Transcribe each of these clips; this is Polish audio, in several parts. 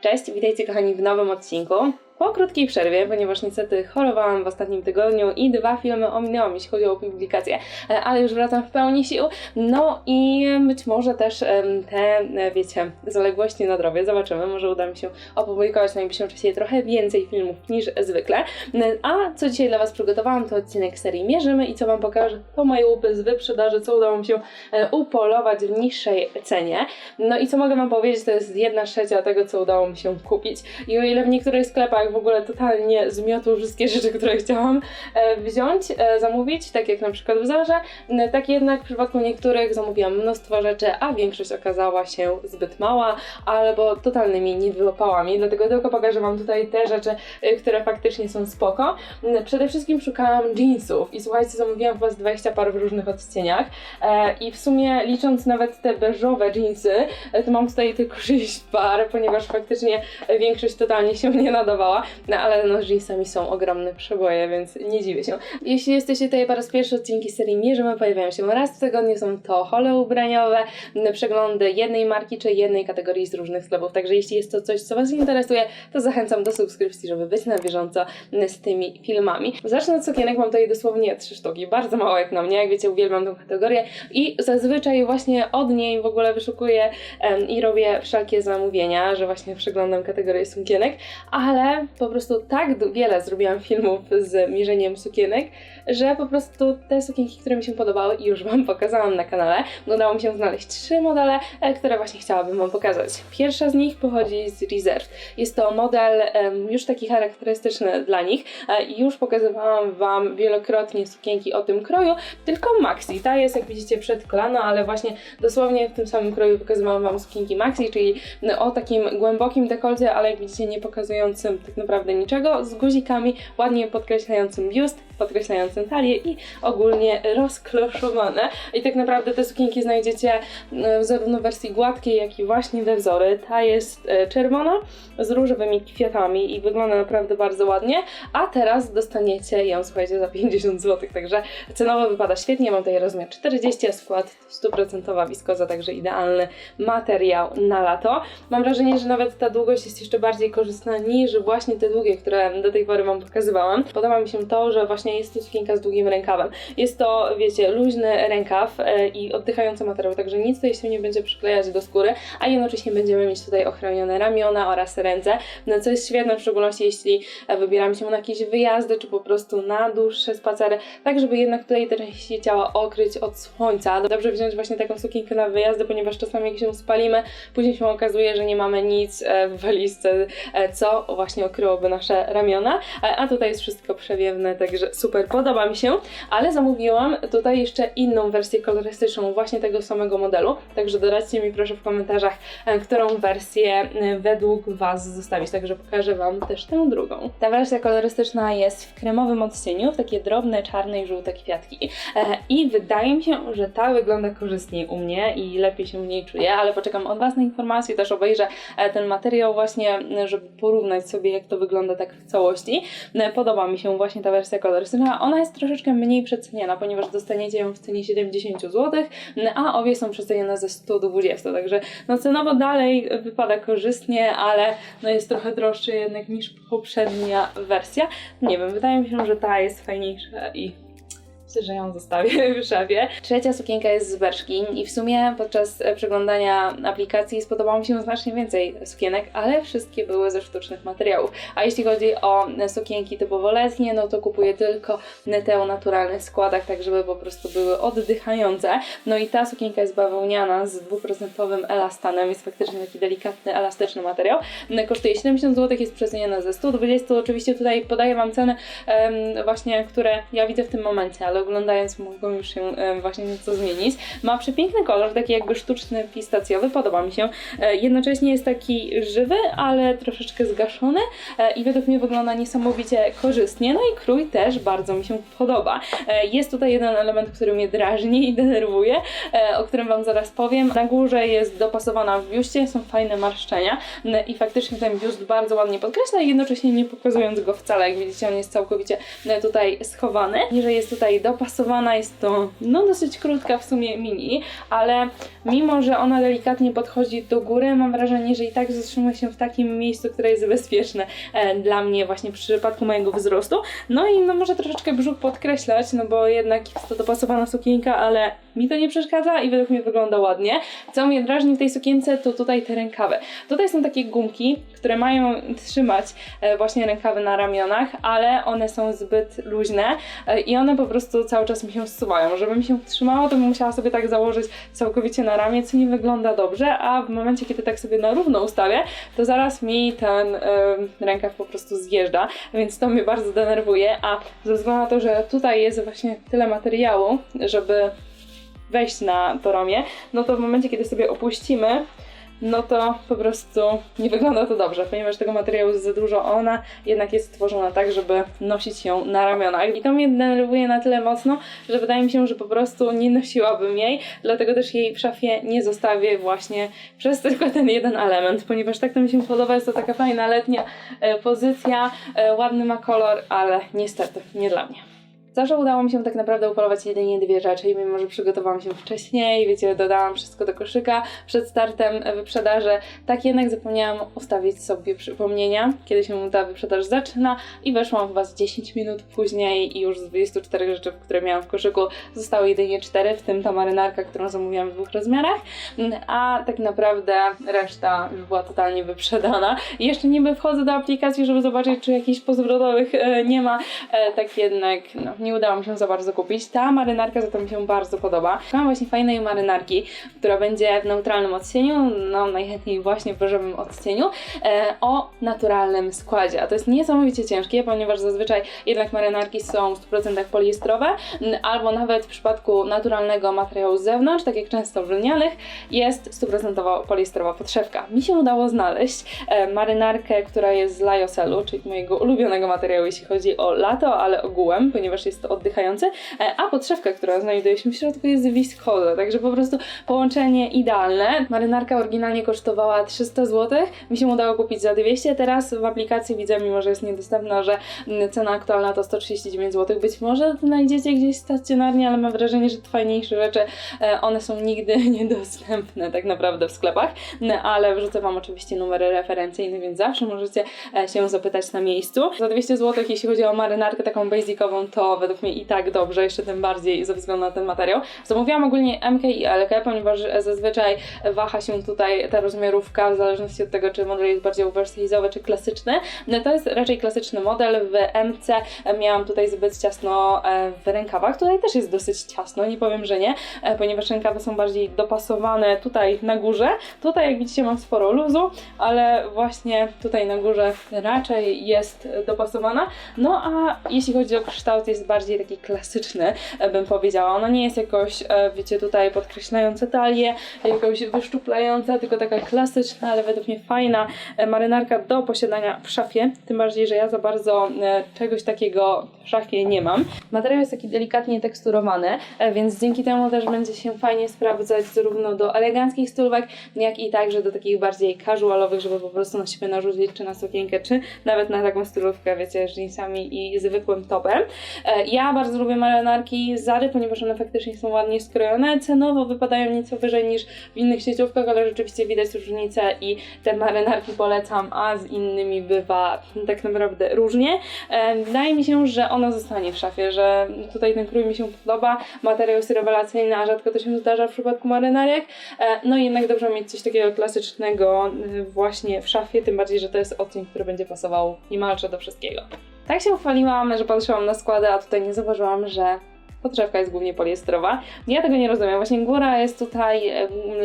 Cześć, witajcie kochani w nowym odcinku. Po krótkiej przerwie, ponieważ niestety chorowałam w ostatnim tygodniu i dwa filmy ominęłam, jeśli chodzi o publikację, e, ale już wracam w pełni sił. No i być może też te, e, wiecie, zaległości nadrobię, zobaczymy, może uda mi się opublikować w najbliższym czasie trochę więcej filmów niż zwykle. E, A co dzisiaj dla Was przygotowałam, to odcinek serii Mierzymy i co Wam pokażę, to moje łupy z wyprzedaży, co udało mi się upolować w niższej cenie. No i co mogę Wam powiedzieć, to jest jedna trzecia tego, co udało mi się kupić. I o ile w niektórych sklepach w ogóle totalnie zmiotło wszystkie rzeczy, które chciałam e, wziąć, e, zamówić, tak jak na przykład w Zarze, n- tak jednak w przypadku niektórych zamówiłam mnóstwo rzeczy, a większość okazała się zbyt mała albo totalnymi niewyłapałami. Dlatego tylko pokażę Wam tutaj te rzeczy, e, które faktycznie są spoko. Przede wszystkim szukałam jeansów i słuchajcie, zamówiłam was 20 par w różnych odcieniach e, i w sumie licząc nawet te beżowe jeansy, e, to mam tutaj tylko 6 par, ponieważ faktycznie e, większość totalnie się nie nadawała, no ale no z jeansami są ogromne przeboje, więc nie dziwię się. Jeśli jesteście tutaj po raz pierwszy, odcinki serii Mierzymy pojawiają się raz w tygodniu, są to hole ubraniowe, przeglądy jednej marki czy jednej kategorii z różnych sklepów, także jeśli jest to coś, co Was interesuje, to zachęcam do subskrypcji, żeby być na bieżąco z tymi filmami. Zacznę od sukienek, mam tutaj dosłownie trzy sztuki, bardzo mało jak na mnie, jak wiecie, uwielbiam tą kategorię i zazwyczaj właśnie od niej w ogóle wyszukuję i robię wszelkie zamówienia, że właśnie przeglądam kategorię sukienek, ale po prostu tak wiele zrobiłam filmów z mierzeniem sukienek, że po prostu te sukienki, które mi się podobały i już Wam pokazałam na kanale, udało mi się znaleźć trzy modele, e, które właśnie chciałabym Wam pokazać. Pierwsza z nich pochodzi z Reserve. Jest to model już taki charakterystyczny dla nich e, już pokazywałam Wam wielokrotnie sukienki o tym kroju, tylko maxi. Ta jest, jak widzicie, przed kolano, ale właśnie dosłownie w tym samym kroju pokazywałam Wam sukienki maxi, czyli no, o takim głębokim dekolcie, ale jak widzicie, nie pokazującym tak naprawdę niczego, z guzikami, ładnie podkreślającym biust, podkreślającym talię i ogólnie rozkloszowane. I tak naprawdę te sukienki znajdziecie e, zarówno w wersji gładkiej, jak i właśnie we wzory. Ta jest e, czerwona z różowymi kwiatami i wygląda naprawdę bardzo ładnie, a teraz dostaniecie ją, słuchajcie, za 50 zł, także cenowo wypada świetnie. Mam tutaj rozmiar 40, a skład 100% wiskoza, także idealny materiał na lato. Mam wrażenie, że nawet ta długość jest jeszcze bardziej korzystna niż właśnie te długie, które do tej pory Wam pokazywałam. Podoba mi się to, że właśnie jest to sukienka z długim rękawem. Jest to, wiecie, luźny rękaw e, i oddychający materiał, także nic tutaj się nie będzie przyklejać do skóry, a jednocześnie będziemy mieć tutaj ochronione ramiona oraz ręce, no co jest świetne, w szczególności jeśli wybieramy się na jakieś wyjazdy, czy po prostu na dłuższe spacery, tak żeby jednak tutaj te części ciała okryć od słońca. Dobrze wziąć właśnie taką sukienkę na wyjazdy, ponieważ czasami jak się spalimy, później się okazuje, że nie mamy nic e, w walizce, e, co właśnie okryłoby nasze ramiona, a tutaj jest wszystko przewiewne, także super, podoba mi się, ale zamówiłam tutaj jeszcze inną wersję kolorystyczną właśnie tego samego modelu, także doradźcie mi proszę w komentarzach, e, którą wersję e, według Was zostawić, także pokażę Wam też tę drugą. Ta wersja kolorystyczna jest w kremowym odcieniu, w takie drobne czarne i żółte kwiatki e, i wydaje mi się, że ta wygląda korzystniej u mnie i lepiej się w niej czuję, ale poczekam od Was na informacje, też obejrzę ten materiał właśnie, żeby porównać sobie jak to wygląda tak w całości. Podoba mi się właśnie ta wersja kolorystyczna, ona jest troszeczkę mniej przeceniana, ponieważ dostaniecie ją w cenie 70 zł, a obie są przecenione ze 120, także no cenowo dalej wypada korzystnie, ale no jest trochę droższy jednak niż poprzednia wersja. Nie wiem, wydaje mi się, że ta jest fajniejsza i Myślę, że ją zostawię w szafie. Trzecia sukienka jest z Berszki i w sumie podczas e, przeglądania aplikacji spodobało mi się znacznie więcej sukienek, ale wszystkie były ze sztucznych materiałów. A jeśli chodzi o sukienki typowo letnie, no to kupuję tylko te o naturalnych składach, tak żeby po prostu były oddychające. No i ta sukienka jest bawełniana z dwuprocentowym elastanem, jest faktycznie taki delikatny, elastyczny materiał. No, Kosztuje 70 zł, jest przeceniana ze 120. Oczywiście tutaj podaję Wam ceny em, właśnie, które ja widzę w tym momencie, ale oglądając mogą już się em, właśnie nieco zmienić. Ma przepiękny kolor, taki jakby sztuczny pistacjowy, podoba mi się. E, jednocześnie jest taki żywy, ale troszeczkę zgaszony e, i według mnie wygląda niesamowicie korzystnie. No i krój też bardzo mi się podoba. E, jest tutaj jeden element, który mnie drażni i denerwuje, e, o którym Wam zaraz powiem. Na górze jest dopasowana w biuście, są fajne marszczenia i faktycznie ten biust bardzo ładnie podkreśla, jednocześnie nie pokazując go wcale. Jak widzicie, on jest całkowicie tutaj schowany. Niżej jest tutaj dopasowana, jest to no dosyć krótka w sumie mini, ale mimo, że ona delikatnie podchodzi do góry, mam wrażenie, że i tak zatrzymuje się w takim miejscu, które jest bezpieczne e, dla mnie właśnie w przypadku mojego wzrostu. No i no może troszeczkę brzuch podkreślać, no bo jednak jest to dopasowana sukienka, ale mi to nie przeszkadza i według mnie wygląda ładnie. Co mnie drażni w tej sukience, to tutaj te rękawy. Tutaj są takie gumki, które mają trzymać e, właśnie rękawy na ramionach, ale one są zbyt luźne e, i one po prostu cały czas mi się zsuwają. Żeby mi się trzymało, to bym musiała sobie tak założyć całkowicie na ramię, co nie wygląda dobrze, a w momencie, kiedy tak sobie na równo ustawię, to zaraz mi ten e, rękaw po prostu zjeżdża, więc to mnie bardzo denerwuje, a ze względu na to, że tutaj jest właśnie tyle materiału, żeby wejść na to ramię, no to w momencie, kiedy sobie opuścimy, no to po prostu nie wygląda to dobrze, ponieważ tego materiału jest za dużo. Ona jednak jest stworzona tak, żeby nosić ją na ramionach. I to mnie denerwuje na tyle mocno, że wydaje mi się, że po prostu nie nosiłabym jej, dlatego też jej w szafie nie zostawię właśnie przez tylko ten jeden element, ponieważ tak to mi się podoba, jest to taka fajna letnia e, pozycja, e, ładny ma kolor, ale niestety nie dla mnie. Zawsze udało mi się tak naprawdę upolować jedynie dwie rzeczy i mimo, że przygotowałam się wcześniej, wiecie, dodałam wszystko do koszyka przed startem wyprzedaży, tak jednak zapomniałam ustawić sobie przypomnienia, kiedy się ta wyprzedaż zaczyna i weszłam w Was 10 minut później i już z 24 rzeczy, które miałam w koszyku, zostały jedynie 4, w tym ta marynarka, którą zamówiłam w dwóch rozmiarach, a tak naprawdę reszta była totalnie wyprzedana. Jeszcze niby wchodzę do aplikacji, żeby zobaczyć, czy jakichś pozwrotowych e, nie ma, e, tak jednak no, nie udało mi się za bardzo kupić. Ta marynarka za to mi się bardzo podoba. Szukałam właśnie fajnej marynarki, która będzie w neutralnym odcieniu, no najchętniej właśnie w różowym odcieniu, e, o naturalnym składzie. A to jest niesamowicie ciężkie, ponieważ zazwyczaj jednak marynarki są w 100% poliestrowe, albo nawet w przypadku naturalnego materiału z zewnątrz, tak jak często w lnianych, jest 100% poliestrowa podszewka. Mi się udało znaleźć e, marynarkę, która jest z Lyocelu, czyli mojego ulubionego materiału, jeśli chodzi o lato, ale ogółem, ponieważ jest oddychające, e, a podszewka, która znajduje się w środku jest wiskoza, także po prostu połączenie idealne. Marynarka oryginalnie kosztowała 300 zł, mi się udało kupić za 200, teraz w aplikacji widzę, mimo że jest niedostępna, że cena aktualna to 139 zł. Być może znajdziecie gdzieś stacjonarnie, ale mam wrażenie, że fajniejsze rzeczy, e, one są nigdy niedostępne tak naprawdę w sklepach, No, ale wrzucę Wam oczywiście numery referencyjne, więc zawsze możecie e, się zapytać na miejscu. Za 200 zł, jeśli chodzi o marynarkę taką basicową, to według mnie i tak dobrze, jeszcze tym bardziej ze względu na ten materiał. Zamówiłam ogólnie MK i L, ponieważ zazwyczaj waha się tutaj ta rozmiarówka w zależności od tego, czy model jest bardziej oversize'owy czy klasyczny. No to jest raczej klasyczny model. W MC miałam tutaj zbyt ciasno e, w rękawach. Tutaj też jest dosyć ciasno, nie powiem, że nie, e, ponieważ rękawy są bardziej dopasowane tutaj na górze. Tutaj jak widzicie mam sporo luzu, ale właśnie tutaj na górze raczej jest dopasowana. No a jeśli chodzi o kształt jest bardziej taki klasyczny, e, bym powiedziała. Ona nie jest jakoś, e, wiecie, tutaj podkreślająca talię, jakoś wyszczuplająca, tylko taka klasyczna, ale według mnie fajna e, marynarka do posiadania w szafie. Tym bardziej, że ja za bardzo czegoś takiego w szafie nie mam. Materiał jest taki delikatnie teksturowany, więc dzięki temu też będzie się fajnie sprawdzać zarówno do eleganckich stylówek, jak i także do takich bardziej casualowych, żeby po prostu na siebie narzucić, czy na sukienkę, czy nawet na taką stylówkę, wiecie, z jeansami i zwykłym topem. E, Ja bardzo lubię marynarki Zary, ponieważ one faktycznie są ładnie skrojone. Cenowo wypadają nieco wyżej niż w innych sieciówkach, ale rzeczywiście widać różnicę i te marynarki polecam, a z innymi bywa tak naprawdę różnie. E, Wydaje mi się, że ona zostanie w szafie, że tutaj ten krój mi się podoba, materiał jest rewelacyjny, a rzadko to się zdarza w przypadku marynarek. E, No i jednak dobrze mieć coś takiego klasycznego y, właśnie w szafie, tym bardziej, że to jest odcień, który będzie pasował niemalże do wszystkiego. Tak się uchwaliłam, że patrzyłam na składy, a tutaj nie zauważyłam, że podszewka jest głównie poliestrowa. Ja tego nie rozumiem. Właśnie góra jest tutaj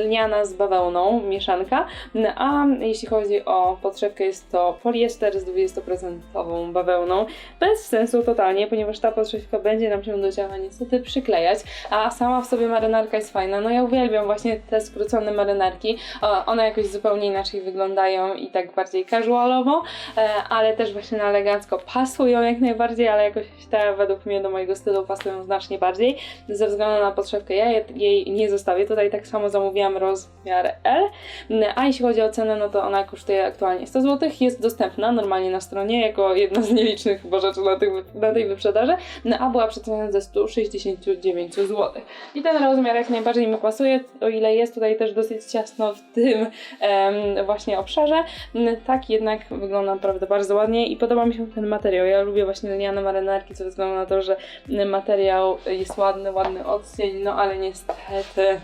lniana z bawełną, mieszanka, a jeśli chodzi o podszewkę jest to poliester z 20% bawełną. Bez sensu totalnie, ponieważ ta podszewka będzie nam się do ciała niestety przyklejać, a sama w sobie marynarka jest fajna. No ja uwielbiam właśnie te skrócone marynarki. One jakoś zupełnie inaczej wyglądają i tak bardziej casualowo, e, ale też właśnie na elegancko pasują jak najbardziej, ale jakoś te według mnie do mojego stylu pasują znacznie znacznie bardziej. Ze względu na podszewkę ja je- jej nie zostawię. Tutaj tak samo zamówiłam rozmiar L. A jeśli chodzi o cenę, no to ona kosztuje aktualnie 100 zł. Jest dostępna normalnie na stronie jako jedna z nielicznych chyba rzeczy na, tych, na tej wyprzedaży. No, a była przeceniona ze 169 zł. I ten rozmiar jak najbardziej mi pasuje, o ile jest tutaj też dosyć ciasno w tym em, właśnie obszarze. Tak jednak wygląda naprawdę bardzo ładnie i podoba mi się ten materiał. Ja lubię właśnie lniane marynarki ze względu na to, że materiał jest ładny, ładny odcień, no ale niestety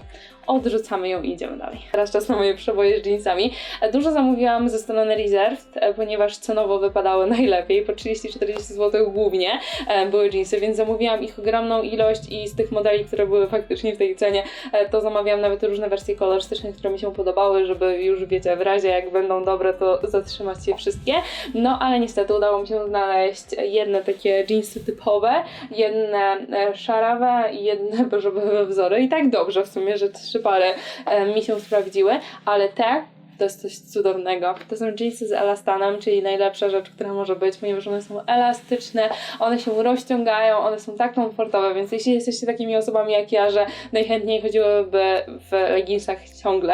odrzucamy ją i idziemy dalej. Teraz czas na moje przeboje z jeansami. Dużo zamówiłam ze strony Reserved, e, ponieważ cenowo wypadały najlepiej, po 30-40 zł głównie e, były jeansy, więc zamówiłam ich ogromną ilość i z tych modeli, które były faktycznie w tej cenie, e, to zamawiałam nawet różne wersje kolorystyczne, które mi się podobały, żeby już wiecie, w razie jak będą dobre, to zatrzymać je wszystkie. No ale niestety udało mi się znaleźć jedne takie jeansy typowe, jedne szarawe i jedne beżowe wzory. I tak dobrze w sumie, że trzy pary e, mi się sprawdziły, ale te to jest coś cudownego. To są jeansy z elastanem, czyli najlepsza rzecz, która może być, ponieważ one są elastyczne, one się rozciągają, one są tak komfortowe, więc jeśli jesteście takimi osobami jak ja, że najchętniej chodziłyby w leginsach ciągle,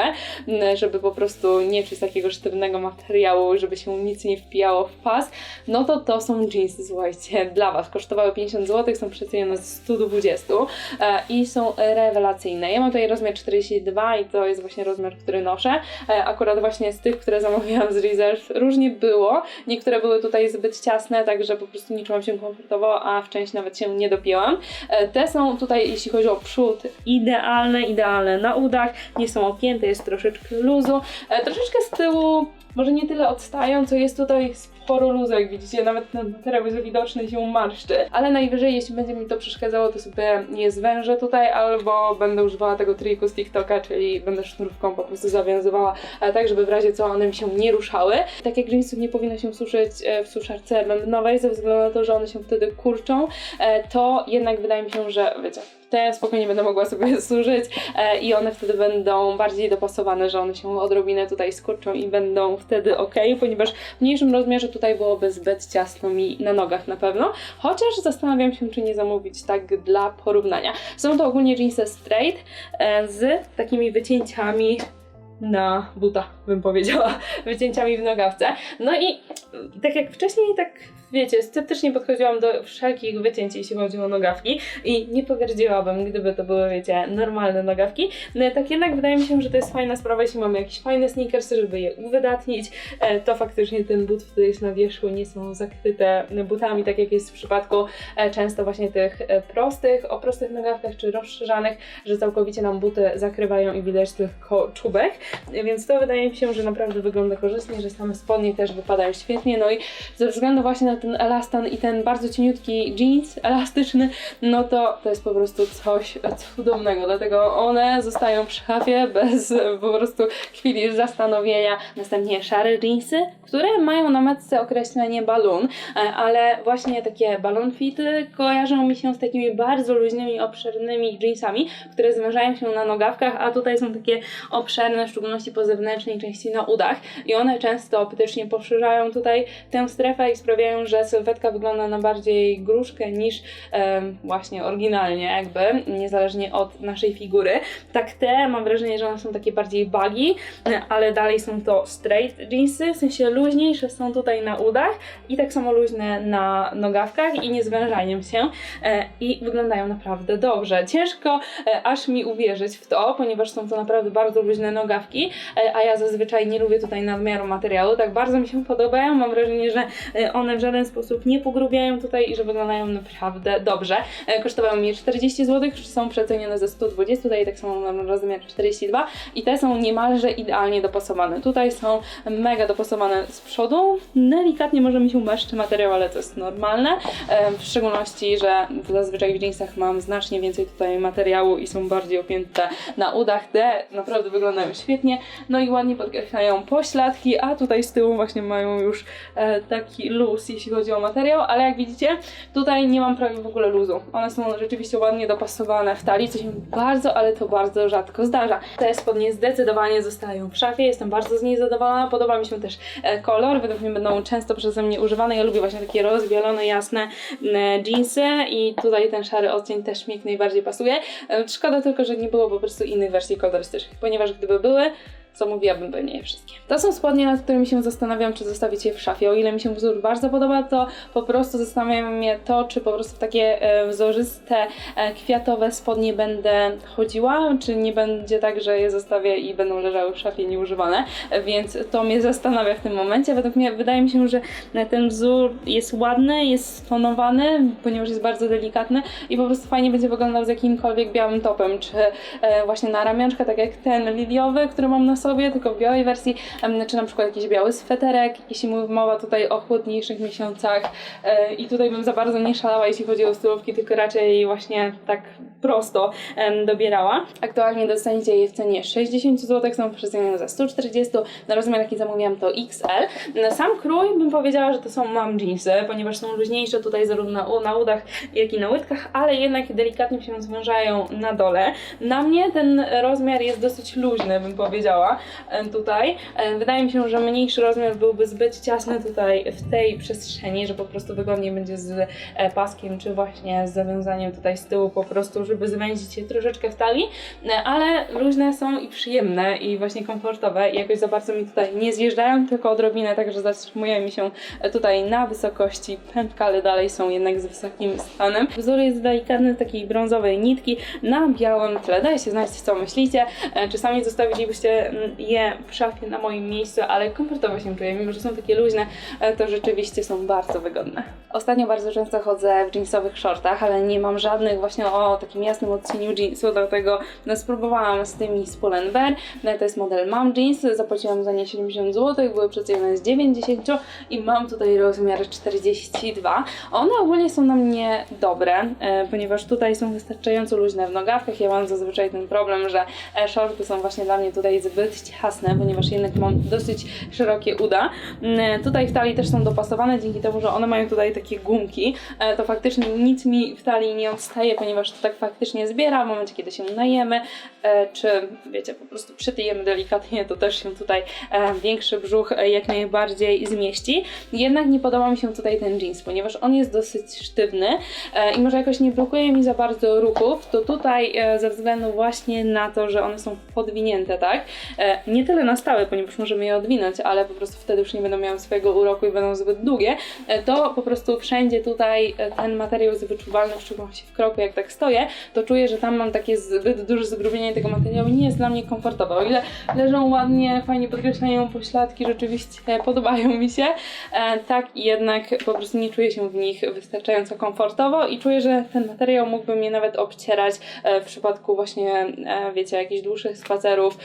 żeby po prostu nie czuć takiego sztywnego materiału, żeby się nic nie wpijało w pas, no to to są jeansy, słuchajcie, dla Was. Kosztowały 50 zł, są przecenione z 120 e, i są rewelacyjne. Ja mam tutaj rozmiar 42 i to jest właśnie rozmiar, który noszę. E, akurat właśnie z tych, które zamówiłam z Reserve, różnie było. Niektóre były tutaj zbyt ciasne, także po prostu nie czułam się komfortowo, a w część nawet się nie dopięłam. E, te są tutaj, jeśli chodzi o przód, idealne, idealne na udach. Nie są opięte, jest troszeczkę luzu. E, troszeczkę z tyłu może nie tyle odstają, co jest tutaj sporo luzu, jak widzicie, nawet ten jest widoczny się marszczy. Ale najwyżej, jeśli będzie mi to przeszkadzało, to sobie je zwężę tutaj, albo będę używała tego triku z TikToka, czyli będę sznurówką po prostu zawiązywała, ale tak, żeby w razie co one mi się nie ruszały. Tak jak jeansów nie powinno się suszyć e, w suszarce bębnowej, ze względu na to, że one się wtedy kurczą, e, to jednak wydaje mi się, że wiecie, te spokojnie będę mogła sobie służyć e, i one wtedy będą bardziej dopasowane, że one się odrobinę tutaj skurczą i będą wtedy ok, ponieważ w mniejszym rozmiarze tutaj byłoby zbyt ciasno mi na nogach na pewno, chociaż zastanawiam się, czy nie zamówić tak dla porównania. Są to ogólnie jeansy straight e, z takimi wycięciami na buta, bym powiedziała, wycięciami w nogawce. No i tak jak wcześniej, tak wiecie, sceptycznie podchodziłam do wszelkich wycięć, jeśli chodzi o nogawki i nie pogardziłabym, gdyby to były, wiecie, normalne nogawki. No tak jednak wydaje mi się, że to jest fajna sprawa, jeśli mamy jakieś fajne sneakersy, żeby je uwydatnić, e, to faktycznie ten but wtedy jest na wierzchu, nie są zakryte butami, tak jak jest w przypadku e, często właśnie tych e, prostych, o prostych nogawkach czy rozszerzanych, że całkowicie nam buty zakrywają i widać tylko czubek, więc to wydaje mi się, że naprawdę wygląda korzystnie, że same spodnie też wypadają świetnie, no i ze względu właśnie na ten elastan i ten bardzo cieniutki jeans elastyczny, no to to jest po prostu coś cudownego, dlatego one zostają przy szafie bez po prostu chwili zastanowienia. Następnie szare jeansy, które mają na metce określenie balloon, e, ale właśnie takie balloon fity kojarzą mi się z takimi bardzo luźnymi, obszernymi jeansami, które zwężają się na nogawkach, a tutaj są takie obszerne, w szczególności po zewnętrznej części na udach i one często optycznie poszerzają tutaj tę strefę i sprawiają, że sylwetka wygląda na bardziej gruszkę niż właśnie oryginalnie jakby, niezależnie od naszej figury. Tak te, mam wrażenie, że one są takie bardziej bagi, ale dalej są to straight jeansy, w sensie luźniejsze są tutaj na udach i tak samo luźne na nogawkach i nie zwężają się e, i wyglądają naprawdę dobrze. Ciężko e, aż mi uwierzyć w to, ponieważ są to naprawdę bardzo luźne nogawki, e, a ja zazwyczaj nie lubię tutaj nadmiaru materiału, tak bardzo mi się podobają, mam wrażenie, że e, one w żaden sposób nie pogrubiają tutaj i że wyglądają naprawdę dobrze. E, Kosztowały mi 40 zł, są przecenione ze 120, tutaj tak samo mam rozmiar 42 i te są niemalże idealnie dopasowane. Tutaj są mega dopasowane z przodu, delikatnie może mi się meszczy materiał, ale to jest normalne, e, w szczególności, że zazwyczaj w jeansach mam znacznie więcej tutaj materiału i są bardziej opięte na udach, te naprawdę wyglądają świetnie, no i ładnie podkreślają pośladki, a tutaj z tyłu właśnie mają już e, taki luz, jeśli jeśli chodzi o materiał, ale jak widzicie, tutaj nie mam prawie w ogóle luzu. One są rzeczywiście ładnie dopasowane w talii, co się bardzo, ale to bardzo rzadko zdarza. Te spodnie zdecydowanie zostają w szafie, jestem bardzo z niej zadowolona, podoba mi się też e, kolor, według mnie będą często przeze mnie używane, ja lubię właśnie takie rozbielone, jasne jeansy i tutaj ten szary odcień też mi jak najbardziej pasuje. E, Szkoda tylko, że nie było po prostu innych wersji kolorystycznych, ponieważ gdyby były, zamówiłabym pewnie je wszystkie. To są spodnie, nad którymi się zastanawiam, czy zostawić je w szafie. O ile mi się wzór bardzo podoba, to po prostu zastanawiam mnie to, czy po prostu w takie e, wzorzyste, e, kwiatowe spodnie będę chodziła, czy nie będzie tak, że je zostawię i będą leżały w szafie nieużywane, E, więc to mnie zastanawia w tym momencie. Według mnie wydaje mi się, że ten wzór jest ładny, jest stonowany, ponieważ jest bardzo delikatny i po prostu fajnie będzie wyglądał z jakimkolwiek białym topem, czy właśnie na ramionczka, tak jak ten liliowy, który mam na sobie, tylko w białej wersji, czy na przykład jakiś biały sweterek, jeśli mowa tutaj o chłodniejszych miesiącach e, i tutaj bym za bardzo nie szalała, jeśli chodzi o stylówki, tylko raczej właśnie tak prosto dobierała. Aktualnie dostaniecie je w cenie 60 zł, są przecenione za 140, na rozmiar jaki zamówiłam to XL. Sam krój bym powiedziała, że to są mam jeansy, ponieważ są luźniejsze tutaj zarówno na udach, jak i na łydkach, ale jednak delikatnie się zwężają na dole. Na mnie ten rozmiar jest dosyć luźny, bym powiedziała e, tutaj. E, Wydaje mi się, że mniejszy rozmiar byłby zbyt ciasny tutaj w tej przestrzeni, że po prostu wygodniej będzie z e, paskiem, czy właśnie z zawiązaniem tutaj z tyłu po prostu, żeby zwęzić je troszeczkę w talii, ale luźne są i przyjemne i właśnie komfortowe i jakoś za bardzo mi tutaj nie zjeżdżają, tylko odrobinę, także zatrzymuję mi się tutaj na wysokości pępka, ale dalej są jednak z wysokim stanem. Wzór jest delikatny takiej brązowej nitki na białym tle. Dajcie znać, co myślicie. Czy sami zostawilibyście je w szafie na moim miejscu, ale komfortowo się czuję, mimo że są takie luźne, e, to rzeczywiście są bardzo wygodne. Ostatnio bardzo często chodzę w jeansowych shortach, ale nie mam żadnych właśnie o takim jasnym odcieniu jeansu, dlatego no, spróbowałam z tymi z Pull&Bear. No, to jest model Mam Jeans, zapłaciłam za nie 70 zł, były przecenione z 90 i mam tutaj rozmiar 42. One ogólnie są na mnie dobre, e, ponieważ tutaj są wystarczająco luźne w nogawkach. Ja mam zazwyczaj ten problem, że e, shorty są właśnie dla mnie tutaj zbyt ciasne, ponieważ jednak mam dosyć szerokie uda. Mm, Tutaj w talii też są dopasowane dzięki temu, że one mają tutaj takie gumki. E, To faktycznie nic mi w talii nie odstaje, ponieważ to tak faktycznie zbiera w momencie, kiedy się najemy, e, czy wiecie, po prostu przytyjemy delikatnie, to też się tutaj e, większy brzuch jak najbardziej zmieści. Jednak nie podoba mi się tutaj ten jeans, ponieważ on jest dosyć sztywny i może jakoś nie blokuje mi za bardzo ruchów, to tutaj ze względu właśnie na to, że one są podwinięte, tak? E, Nie tyle na stałe, ponieważ możemy je odwinąć, ale po prostu wtedy już nie będą miały swojego uroku i będą zbyt długie, e, to po prostu wszędzie tutaj e, ten materiał jest wyczuwalny, w szczególności w kroku, jak tak stoję, to czuję, że tam mam takie zbyt duże zgrubienie tego materiału nie jest dla mnie komfortowe. O ile leżą ładnie, fajnie podkreślają pośladki, rzeczywiście podobają mi się, tak jednak po prostu nie czuję się w nich wystarczająco komfortowo i czuję, że ten materiał mógłby mnie nawet obcierać w przypadku właśnie, wiecie, jakichś dłuższych spacerów,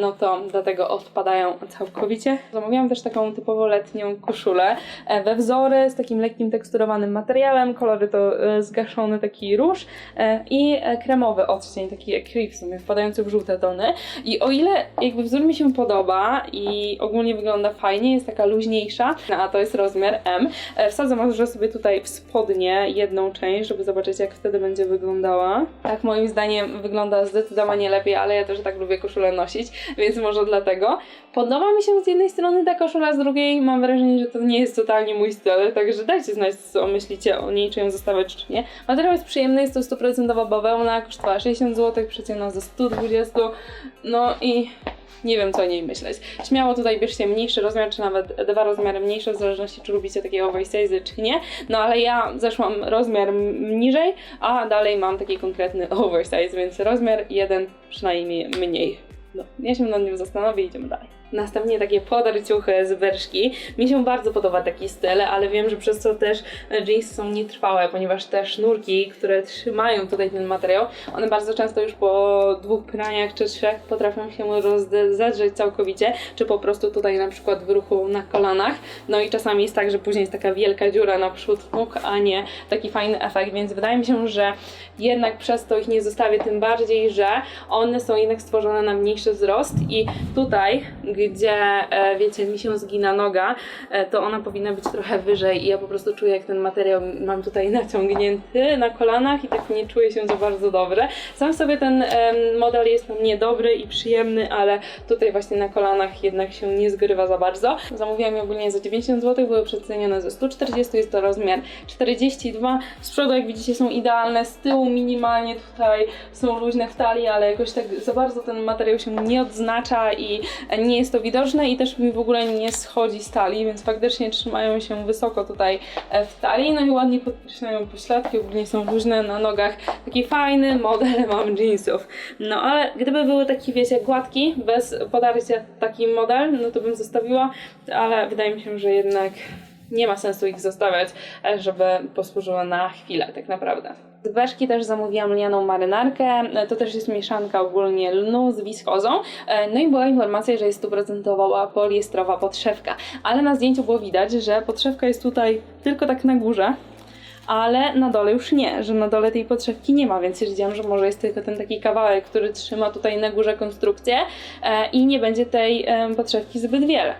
no to dlatego odpadają całkowicie. Zamówiłam też taką typowo letnią koszulę e, we wzory z takim lekkim teksturowanym materiałem, kolory to e, zgaszony taki róż e, i kremowy odcień, taki ekri w sumie, wpadający w żółte tony i o ile jakby wzór mi się podoba i ogólnie wygląda fajnie, jest taka luźniejsza, a to jest rozmiar M, wsadzę może sobie tutaj w spodnie jedną część, żeby zobaczyć jak wtedy będzie wyglądała. Tak moim zdaniem wygląda zdecydowanie lepiej, ale ja też tak lubię koszulę nosić, więc może dlatego. Podoba mi się z jednej strony ta koszula, z drugiej mam wrażenie, że to nie jest totalnie mój styl, także dajcie znać co myślicie o niej, czy ją zostawiać, czy nie. Materiał jest przyjemny, jest to 100% bawełna, kosztowała 60 zł, przecena za 120, no i nie wiem co o niej myśleć. Śmiało tutaj bierzcie mniejszy rozmiar, czy nawet dwa rozmiary mniejsze, w zależności czy lubicie takie oversize, czy nie. No ale ja zeszłam rozmiar niżej, a dalej mam taki konkretny oversize, więc rozmiar jeden przynajmniej mniej. No, ja się nad nim zastanowię i idziemy dalej. Następnie takie podarciuchy z wyrżki. Mi się bardzo podoba taki styl, ale wiem, że przez to też e, jeansy są nietrwałe, ponieważ te sznurki, które trzymają tutaj ten materiał, one bardzo często już po dwóch praniach czy trzech potrafią się zedrzeć całkowicie, czy po prostu tutaj na przykład w ruchu na kolanach. No i czasami jest tak, że później jest taka wielka dziura na przód nóg, a nie taki fajny efekt, więc wydaje mi się, że jednak przez to ich nie zostawię, tym bardziej, że one są jednak stworzone na mniejszy wzrost i tutaj, gdzie, e, wiecie, mi się zgina noga, e, to ona powinna być trochę wyżej i ja po prostu czuję, jak ten materiał mam tutaj naciągnięty na kolanach i tak nie czuję się za bardzo dobrze. Sam sobie ten model jest na mnie dobry i przyjemny, ale tutaj właśnie na kolanach jednak się nie zgrywa za bardzo. Zamówiłam je ogólnie za 90 zł, były przecenione ze 140, jest to rozmiar 42. Z przodu, jak widzicie, są idealne, z tyłu minimalnie tutaj są luźne w talii, ale jakoś tak za bardzo ten materiał się nie odznacza i nie jest to widoczne i też mi w ogóle nie schodzi z talii, więc faktycznie trzymają się wysoko tutaj e, w talii, no i ładnie podkreślają pośladki, ogólnie są luźne na nogach. Taki fajny model mam jeansów. No ale gdyby były taki, wiecie, gładki, bez podarcia taki model, no to bym zostawiła, ale wydaje mi się, że jednak nie ma sensu ich zostawiać, e, żeby posłużyły na chwilę tak naprawdę. Z Berszki też zamówiłam lnianą marynarkę, e, to też jest mieszanka ogólnie lnu z wiskozą, E, no i była informacja, że jest stuprocentowa poliestrowa podszewka, ale na zdjęciu było widać, że podszewka jest tutaj tylko tak na górze, ale na dole już nie, że na dole tej podszewki nie ma, więc stwierdziłam, że może jest tylko ten taki kawałek, który trzyma tutaj na górze konstrukcję e, i nie będzie tej podszewki zbyt wiele.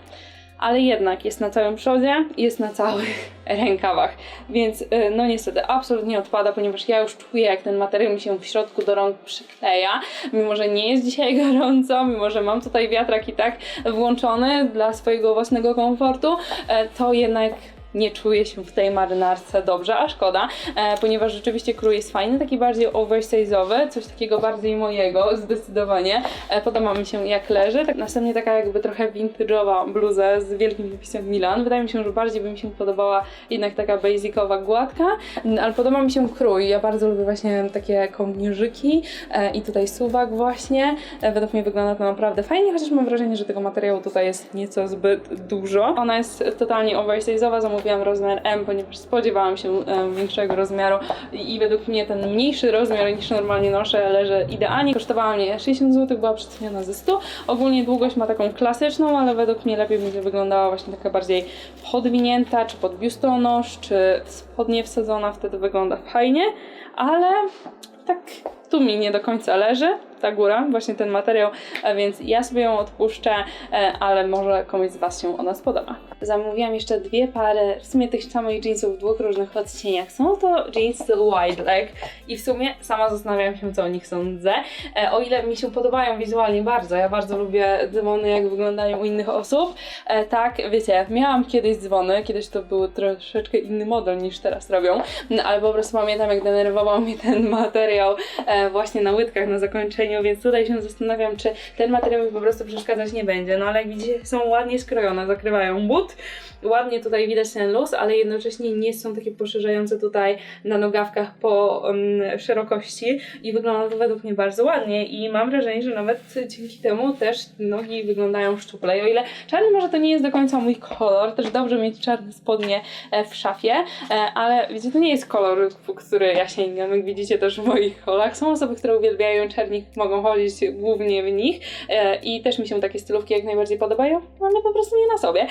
Ale jednak jest na całym przodzie, jest na całych rękawach, więc e, no niestety absolutnie odpada, ponieważ ja już czuję jak ten materiał mi się w środku do rąk przykleja, mimo że nie jest dzisiaj gorąco, mimo że mam tutaj wiatrak i tak włączony dla swojego własnego komfortu, e, to jednak nie czuję się w tej marynarce dobrze, a szkoda, e, ponieważ rzeczywiście krój jest fajny, taki bardziej oversize'owy, coś takiego bardziej mojego, zdecydowanie. E, podoba mi się jak leży, tak następnie taka jakby trochę vintage'owa bluza z wielkim napisem Milan. Wydaje mi się, że bardziej by mi się podobała jednak taka basicowa gładka, ale podoba mi się krój. Ja bardzo lubię właśnie takie kołnierzyki e, i tutaj suwak właśnie. E, według mnie wygląda to naprawdę fajnie, chociaż mam wrażenie, że tego materiału tutaj jest nieco zbyt dużo. Ona jest totalnie oversize'owa, zamówiłam rozmiar M, ponieważ spodziewałam się e, większego rozmiaru i, według mnie ten mniejszy rozmiar niż normalnie noszę leży idealnie. Kosztowała mnie 60 zł, była przeceniona ze 100. Ogólnie długość ma taką klasyczną, ale według mnie lepiej będzie wyglądała właśnie taka bardziej podwinięta, czy pod biustonosz, czy spodnie wsadzona, wtedy wygląda fajnie, ale tak tu mi nie do końca leży ta góra, właśnie ten materiał, a więc ja sobie ją odpuszczę, e, ale może komuś z Was się ona spodoba. Zamówiłam jeszcze dwie pary, w sumie tych samych jeansów w dwóch różnych odcieniach. Są to jeansy wide leg i w sumie sama zastanawiam się, co o nich sądzę. E, O ile mi się podobają wizualnie bardzo, ja bardzo lubię dzwony, jak wyglądają u innych osób. E, Tak, wiecie, miałam kiedyś dzwony, kiedyś to był troszeczkę inny model niż teraz robią, no, ale po prostu pamiętam, jak denerwował mnie ten materiał e, właśnie na łydkach na zakończeniu, więc tutaj się zastanawiam, czy ten materiał mi po prostu przeszkadzać nie będzie. No ale jak widzicie, są ładnie skrojone, zakrywają but. Ładnie tutaj widać ten luz, ale jednocześnie nie są takie poszerzające tutaj na nogawkach po um, szerokości i wygląda to według mnie bardzo ładnie i mam wrażenie, że nawet dzięki temu też nogi wyglądają szczuplej. O ile czarny może to nie jest do końca mój kolor, też dobrze mieć czarne spodnie e, w szafie, e, ale wiecie, to nie jest kolor, który ja sięgam, jak widzicie też w moich holach. Są osoby, które uwielbiają czernik, mogą chodzić głównie w nich e, i też mi się takie stylówki jak najbardziej podobają, ale po prostu nie na sobie.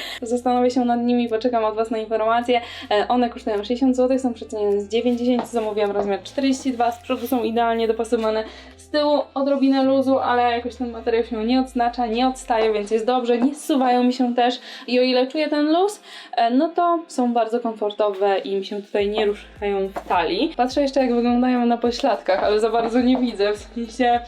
Zastanowię się nad nimi, poczekam od Was na informacje. E, One kosztują 60 zł, są przecenione z 90, zamówiłam rozmiar 42, z przodu są idealnie dopasowane, z tyłu odrobinę luzu, ale jakoś ten materiał się nie odznacza, nie odstaje, więc jest dobrze, nie zsuwają mi się też i o ile czuję ten luz, e, no to są bardzo komfortowe i mi się tutaj nie ruszają w talii. Patrzę jeszcze jak wyglądają na pośladkach, ale za bardzo nie widzę, w sensie...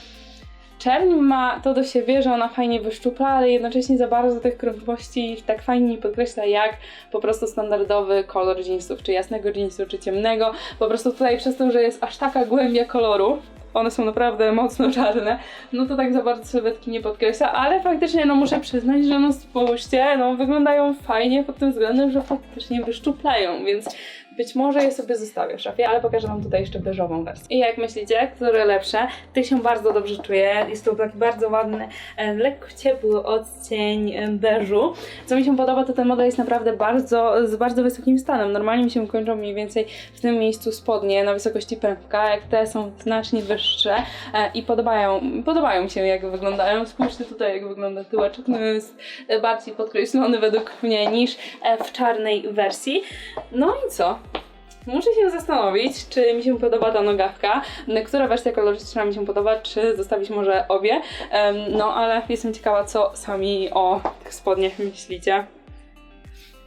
Czerń ma to do siebie, że ona fajnie wyszczupla, ale jednocześnie za bardzo tych krągłości tak fajnie nie podkreśla jak po prostu standardowy kolor jeansów, czy jasnego jeansu, czy ciemnego. Po prostu tutaj przez to, że jest aż taka głębia koloru, one są naprawdę mocno czarne, no to tak za bardzo sylwetki nie podkreśla, ale faktycznie no muszę przyznać, że no spójrzcie, no wyglądają fajnie pod tym względem, że faktycznie wyszczuplają, więc być może je sobie zostawię w szafie, ale pokażę Wam tutaj jeszcze beżową wersję. I jak myślicie, które lepsze? Tych się bardzo dobrze czuję. Jest to taki bardzo ładny, e, lekko ciepły odcień e, beżu. Co mi się podoba, to ten model jest naprawdę bardzo, z bardzo wysokim stanem. Normalnie mi się kończą mniej więcej w tym miejscu spodnie na wysokości pępka, jak te są znacznie wyższe e, i podobają, podobają mi się jak wyglądają. Spójrzcie tutaj jak wygląda tyłeczek, no jest bardziej podkreślony według mnie niż w czarnej wersji. No i co? Muszę się zastanowić, czy mi się podoba ta nogawka, która wersja kolorystyczna mi się podoba, czy zostawić może obie. No ale jestem ciekawa, co sami o tych spodniach myślicie.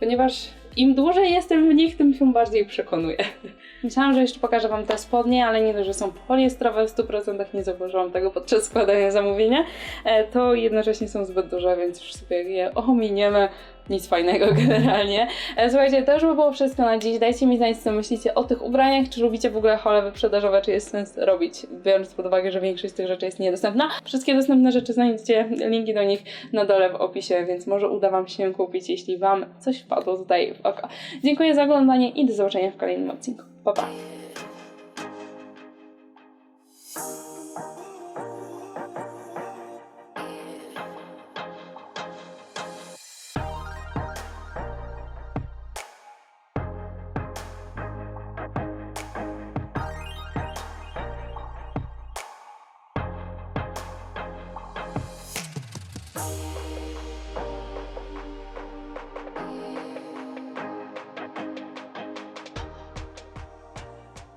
Ponieważ im dłużej jestem w nich, tym się bardziej przekonuję. Myślałam, że jeszcze pokażę Wam te spodnie, ale nie dość, że są poliestrowe w 100%, nie zauważyłam tego podczas składania zamówienia, e, to jednocześnie są zbyt duże, więc już sobie je ominiemy. Nic fajnego generalnie. E, Słuchajcie, to już by było wszystko na dziś. Dajcie mi znać, co myślicie o tych ubraniach. Czy lubicie w ogóle hole wyprzedażowe, czy jest sens robić, biorąc pod uwagę, że większość z tych rzeczy jest niedostępna. Wszystkie dostępne rzeczy znajdziecie, linki do nich na dole w opisie, więc może uda Wam się kupić, jeśli Wam coś wpadło tutaj w oko. Dziękuję za oglądanie i do zobaczenia w kolejnym odcinku. Pa, pa!